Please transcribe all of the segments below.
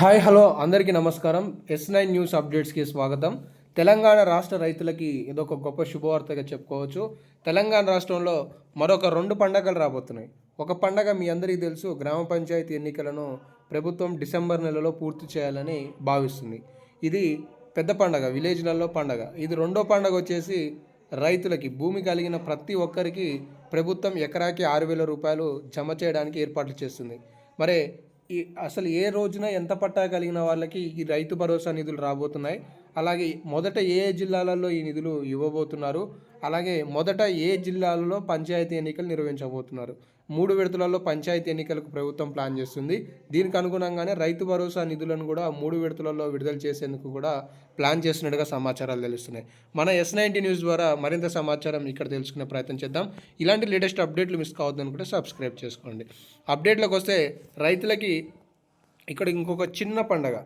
Hi hello అందరికీ నమస్కారం. Yes nine news అప్డేట్స్కి స్వాగతం. తెలంగాణ రాష్ట్ర రైతులకి ఇదొక గొప్ప శుభవార్తగా చెప్పుకోవచ్చు. తెలంగాణ రాష్ట్రంలో మరొక రెండు పండగలు రాబోతున్నాయి. ఒక పండగ మీ అందరికీ తెలుసు గ్రామ పంచాయతీ ఎన్నికలను ప్రభుత్వం డిసెంబర్ నెలలో పూర్తి చేయాలని భావిస్తుంది. ఇది పెద్ద పండగ విలేజ్లలో పండగ. ఇది రెండో పండగ వచ్చేసి రైతులకి భూమి కలిగిన ప్రతి ఒక్కరికి ప్రభుత్వం ఎకరాకి ఆరు వేల రూపాయలు జమ చేయడానికి ఏర్పాట్లు చేస్తుంది. మరి అసలు ఏ రోజున ఎంత పట్టా కలిగిన వాళ్ళకి ఈ రైతు భరోసా నిధులు రాబోతున్నాయి? అలాగే మొదట ఏ జిల్లాలలో ఈ నిధులు ఇవ్వబోతున్నారు? అలాగే మొదట ఏ జిల్లాలలో పంచాయతీ ఎన్నికలు నిర్వహించబోతున్నారు? మూడు విడతలలో పంచాయతీ ఎన్నికలకు ప్రభుత్వం ప్లాన్ చేస్తుంది. దీనికి అనుగుణంగానే రైతు భరోసా నిధులను కూడా మూడు విడతలలో విడుదల చేసేందుకు కూడా ప్లాన్ చేస్తున్నట్టుగా సమాచారాలు తెలుస్తున్నాయి. మన ఎస్ నైన్టీ న్యూస్ ద్వారా మరింత సమాచారం ఇక్కడ తెలుసుకునే ప్రయత్నం చేద్దాం. ఇలాంటి లేటెస్ట్ అప్డేట్లు మిస్ కావద్దు అనుకుంటే సబ్స్క్రైబ్ చేసుకోండి. అప్డేట్లకు వస్తే రైతులకి ఇక్కడ ఇంకొక చిన్న పండగ.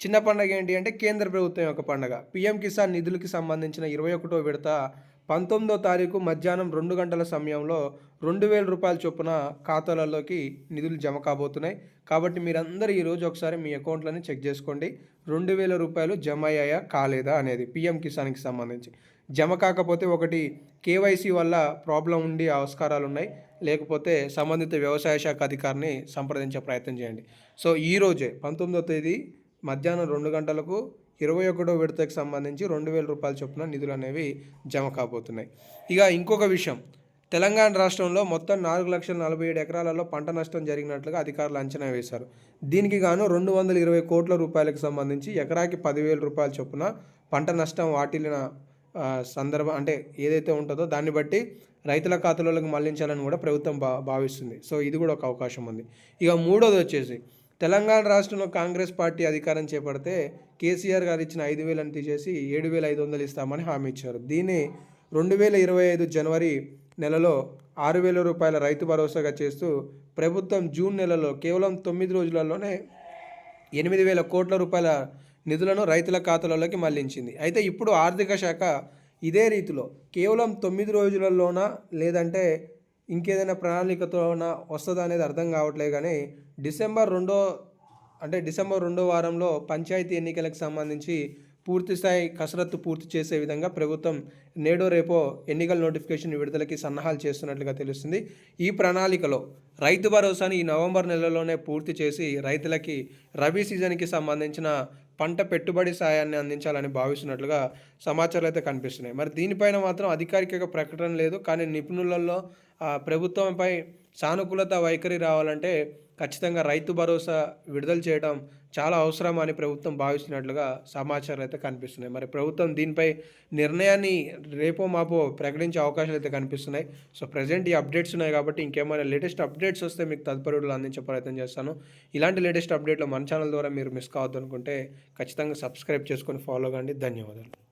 చిన్న పండగ ఏంటి అంటే కేంద్ర ప్రభుత్వం యొక్క పండగ. పిఎం కిసాన్ నిధులకి సంబంధించిన ఇరవై ఒకటో విడత పంతొమ్మిదో తారీఖు మధ్యాహ్నం రెండు గంటల సమయంలో రెండు వేల రూపాయల చొప్పున ఖాతాలలోకి నిధులు జమ కాబోతున్నాయి. కాబట్టి మీరందరూ ఈరోజు ఒకసారి మీ అకౌంట్లని చెక్ చేసుకోండి. రెండు వేల రూపాయలు జమ అయ్యాయా కాలేదా అనేది పిఎం కిసాన్కి సంబంధించి. జమ కాకపోతే ఒకటి కేవైసీ వల్ల ప్రాబ్లం ఉండి ఆస్కారాలు ఉన్నాయి. లేకపోతే సంబంధిత వ్యవసాయ శాఖ అధికారిని సంప్రదించే ప్రయత్నం చేయండి. సో ఈరోజే పంతొమ్మిదో తేదీ మధ్యాహ్నం రెండు గంటలకు ఇరవై ఒకటో విడతకు సంబంధించి రెండు వేల రూపాయల చొప్పున నిధులు అనేవి జమ కాబోతున్నాయి. ఇక ఇంకొక విషయం. తెలంగాణ రాష్ట్రంలో మొత్తం నాలుగు లక్షల నలభై ఏడు ఎకరాలలో పంట నష్టం జరిగినట్లుగా అధికారులు అంచనా వేశారు. దీనికి గాను రెండు వందల ఇరవై కోట్ల రూపాయలకు సంబంధించి ఎకరాకి పదివేల రూపాయల చొప్పున పంట నష్టం వాటిల్లిన సందర్భం అంటే ఏదైతే ఉంటుందో దాన్ని బట్టి రైతుల ఖాతాలోకి మళ్ళించాలని కూడా ప్రభుత్వం భా భావిస్తుంది. సో ఇది కూడా ఒక అవకాశం ఉంది. ఇక మూడోది వచ్చేసి తెలంగాణ రాష్ట్రంలో కాంగ్రెస్ పార్టీ అధికారం చేపడితే కేసీఆర్ గారు ఇచ్చిన ఐదు వేలను తీసేసి ఏడు వేల ఐదు వందలు ఇస్తామని హామీ ఇచ్చారు. దీన్ని రెండు వేల ఇరవై ఐదు జనవరి నెలలో ఆరు వేల రూపాయల రైతు భరోసాగా చేస్తూ ప్రభుత్వం జూన్ నెలలో కేవలం తొమ్మిది రోజులలోనే ఎనిమిది వేల కోట్ల రూపాయల నిధులను రైతుల ఖాతాలలోకి మళ్ళించింది. అయితే ఇప్పుడు ఆర్థిక శాఖ ఇదే రీతిలో కేవలం తొమ్మిది రోజులలోన లేదంటే ఇంకేదైనా ప్రణాళికతోన వస్తుందా అనేది అర్థం కావట్లేదు కానీ డిసెంబర్ రెండో అంటే డిసెంబర్ రెండో వారంలో పంచాయతీ ఎన్నికలకు సంబంధించి పూర్తి స్థాయి కసరత్తు పూర్తి చేసే విధంగా ప్రభుత్వం నేడో రేపో ఎన్నికల నోటిఫికేషన్ విడుదలకి సన్నాహాలు చేస్తున్నట్లుగా తెలుస్తుంది. ఈ ప్రణాళికలో రైతు భరోసాని ఈ నవంబర్ నెలలోనే పూర్తి చేసి రైతులకి రబీ సీజన్కి సంబంధించిన పంట పెట్టుబడి సాయాన్ని అందించాలని భావిస్తున్నట్లుగా సమాచారాలు అయితే కనిపిస్తున్నాయి. మరి దీనిపైన మాత్రం అధికారిక ప్రకటన లేదు. కానీ నిపుణులలో ప్రభుత్వంపై సానుకూలత వైఖరి రావాలంటే ఖచ్చితంగా రైతు భరోసా విడుదల చేయడం చాలా అవసరం అని ప్రభుత్వం భావిస్తున్నట్లుగా సమాచారం అయితే కనిపిస్తున్నాయి. మరి ప్రభుత్వం దీనిపై నిర్ణయాన్ని రేపో మాపో ప్రకటించే అవకాశాలు అయితే కనిపిస్తున్నాయి. సో ప్రజెంట్ ఈ అప్డేట్స్ ఉన్నాయి కాబట్టి ఇంకేమైనా లేటెస్ట్ అప్డేట్స్ వస్తే మీకు తదుపరి అందించే ప్రయత్నం చేస్తాను. ఇలాంటి లేటెస్ట్ అప్డేట్లు మన ఛానల్ ద్వారా మీరు మిస్ కావద్దు అనుకుంటే ఖచ్చితంగా సబ్స్క్రైబ్ చేసుకొని ఫాలో కండి. ధన్యవాదాలు.